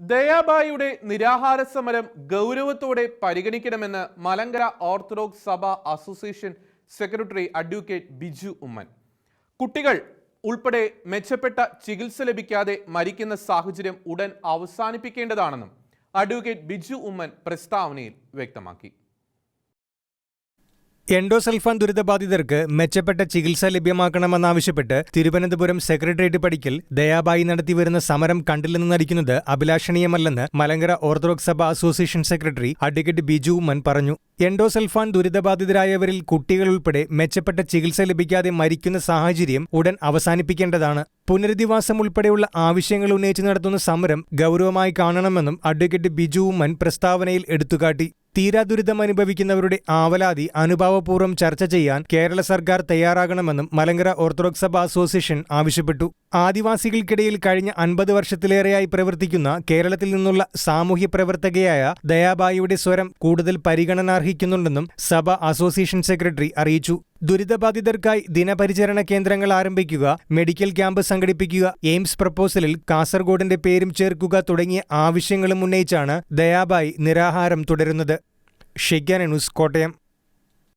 ദയാബായിയുടെ നിരാഹാര സമരം ഗൗരവത്തോടെ പരിഗണിക്കണമെന്ന് Malankara orthodox Sabha association secretary advocate Biju Oommen. കുട്ടികൾ ഉൾപ്പെടെ മെച്ചപ്പെട്ട ചികിത്സ ലഭിക്കാതെ മരിക്കുന്ന സാഹചര്യം ഉടൻ അവസാനിപ്പിക്കേണ്ടതാണെന്നും അഡ്വക്കേറ്റ് ബിജു ഉമ്മൻ പ്രസ്താവനയിൽ വ്യക്തമാക്കി. എൻഡോസൾഫാൻ ദുരിതബാധിതർക്ക് മെച്ചപ്പെട്ട ചികിത്സ ലഭ്യമാക്കണമെന്നാവശ്യപ്പെട്ട് തിരുവനന്തപുരം സെക്രട്ടേറിയറ്റ് പടിക്കൽ ദയാബായി നടത്തിവരുന്ന സമരം കണ്ടില്ലെന്ന് നടിക്കുന്നത് അഭിലാഷണീയമല്ലെന്ന് Malankara orthodox Sabha association secretary advocate Biju Oommen പറഞ്ഞു. എൻഡോസൾഫാൻ ദുരിതബാധിതരായവരിൽ കുട്ടികൾ ഉൾപ്പെടെ മെച്ചപ്പെട്ട ചികിത്സ ലഭിക്കാതെ മരിക്കുന്ന സാഹചര്യം ഉടൻ അവസാനിപ്പിക്കേണ്ടതാണ്. പുനരധിവാസം ഉൾപ്പെടെയുള്ള ആവശ്യങ്ങൾ ഉന്നയിച്ച് നടത്തുന്ന സമരം ഗൗരവമായി കാണണമെന്നും അഡ്വക്കേറ്റ് ബിജു ഉമ്മൻ പ്രസ്താവനയിൽ എടുത്തുകാട്ടി. തീരാ ദുരിതം അനുഭവിക്കുന്നവരുടെ ആവലാതി അനുഭാവപൂർവം ചർച്ച ചെയ്യാൻ കേരള സർക്കാർ തയ്യാറാകണമെന്നും മലങ്കര ഓർത്തഡോക്സ് സഭ അസോസിയേഷൻ ആവശ്യപ്പെട്ടു. ആദിവാസികൾക്കിടയിൽ കഴിഞ്ഞ അൻപത് വർഷത്തിലേറെയായി പ്രവർത്തിക്കുന്ന കേരളത്തിൽ നിന്നുള്ള സാമൂഹ്യ പ്രവർത്തകയായ ദയാബായിയുടെ സ്വരം കൂടുതൽ പരിഗണനാർഹിക്കുന്നുണ്ടെന്നും സഭ അസോസിയേഷൻ സെക്രട്ടറി അറിയിച്ചു. ദുരിതബാധിതർക്കായി ദിനപരിചരണ കേന്ദ്രങ്ങൾ ആരംഭിക്കുക മെഡിക്കൽ ക്യാമ്പ് സംഘടിപ്പിക്കുക എയിംസ് പ്രപ്പോസലിൽ കാസർഗോഡിന്റെ പേരും ചേർക്കുക തുടങ്ങിയ ആവശ്യങ്ങളും ഉന്നയിച്ചാണ് ദയാബായി നിരാഹാരം തുടരുന്നത്. ഷെയ്ക്കാന ന്യൂസ്